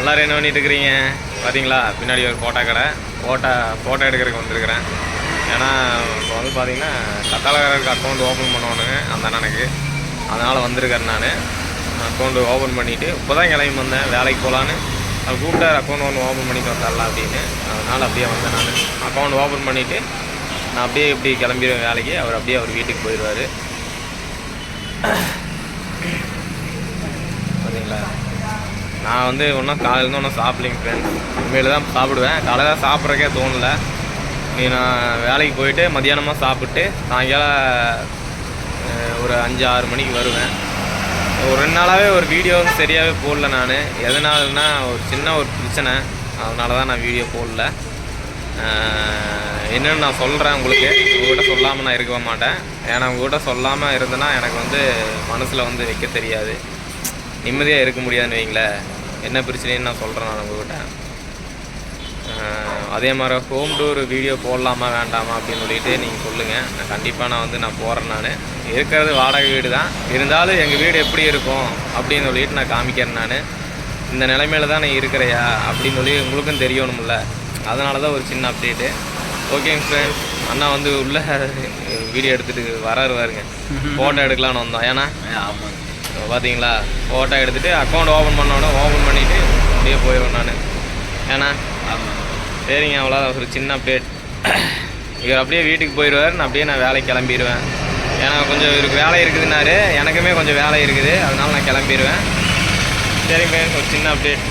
எல்லோரும் என்ன பண்ணிட்டு இருக்கிறீங்க? பார்த்தீங்களா பின்னாடி ஒரு ஃபோட்டோ கடை. ஃபோட்டோ ஃபோட்டோ எடுக்கிறதுக்கு வந்திருக்கிறேன். ஏன்னா இப்போ வந்து பார்த்தீங்கன்னா கத்தாழகருக்கு அக்கௌண்ட் ஓப்பன் பண்ணுவானுங்க அந்த அண்ணனுக்கு. அதனால் வந்திருக்கேன் நான். அக்கௌண்ட்டு ஓப்பன் பண்ணிவிட்டு இப்போ தான் கிளம்பி வந்தேன். வேலைக்கு போகலான்னு அவர் கூப்பிட்டார் அக்கௌண்ட் ஒன்று ஓப்பன் பண்ணிட்டு வந்துடலாம் அப்படின்னு. அதனால் அப்படியே வந்தேன் நான். அக்கௌண்ட் ஓப்பன் பண்ணிவிட்டு நான் அப்படியே இப்படி கிளம்பிடுவேன் வேலைக்கு. அவர் அப்படியே அவர் வீட்டுக்கு போயிடுவார் பார்த்தீங்களா நான் வந்து ஒன்றும் காலையிலேருந்து ஒன்றும் சாப்பிட்லிங்க ஃப்ரெண்ட்ஸ் உண்மையில தான் சாப்பிடுவேன். காலையில் தான் சாப்பிட்றக்கே தோணல. நீ நான் வேலைக்கு போயிட்டு மதியானமாக சாப்பிட்டு சாயங்காலம் ஒரு அஞ்சு ஆறு மணிக்கு வருவேன். ஒரு ரெண்டு நாளாகவே ஒரு வீடியோ வந்து சரியாகவே போடல நான். எதனாலனா ஒரு சின்ன ஒரு பிரச்சனை. அதனால தான் நான் வீடியோ போடல. என்னென்னு நான் சொல்கிறேன் உங்களுக்கு. உங்கள்கிட்ட சொல்லாமல் நான் இருக்க மாட்டேன். ஏன்னா உங்கள்கிட்ட சொல்லாமல் இருந்தேன்னா எனக்கு வந்து மனசில் வந்து வைக்க தெரியாது. நிம்மதியாக இருக்க முடியாதுன்னு வைங்களேன். என்ன பிரச்சனைன்னு நான் சொல்கிறேன் நான் உங்கள்கிட்ட அதே மாதிரி ஹோம் டூர் வீடியோ போடலாமா வேண்டாமா அப்படின்னு சொல்லிட்டு நீங்கள் சொல்லுங்கள் நான் கண்டிப்பாக நான் வந்து நான் போகிறேன் நான். இருக்கிறது வாடகை வீடு தான் இருந்தாலும் எங்கள் வீடு எப்படி இருக்கும் அப்படின்னு சொல்லிட்டு நான் காமிக்கிறேன் நான். இந்த நிலைமையில தான் நீ இருக்கிறையா அப்படின்னு சொல்லி உங்களுக்கும் தெரியணும்ல. அதனால தான் ஒரு சின்ன அப்டேட்டு ஓகேங்க ஃப்ரெண்ட்ஸ் அண்ணா வந்து உள்ள வீடியோ எடுத்துகிட்டு வராரு ஃபோட்டோ எடுக்கலான்னு வந்தோம். ஏன்னா? ஆமாம் பார்த்தீங்களா ஃபோட்டோ எடுத்துகிட்டு அக்கௌண்ட் ஓப்பன் பண்ணோடனே ஓப்பன் பண்ணிவிட்டு அப்படியே போயிடுவேன் நான். ஏன்னா சரிங்க அவ்வளோ ஒரு சின்ன அப்டேட் இவர் அப்படியே வீட்டுக்கு போயிடுவார் நான் அப்படியே நான் வேலைக்கு கிளம்பிடுவேன். ஏன்னா கொஞ்சம் இவருக்கு வேலை இருக்குதுன்னாரு. எனக்குமே கொஞ்சம் வேலை இருக்குது. அதனால நான் கிளம்பிடுவேன். சரிங்க ஒரு சின்ன அப்டேட்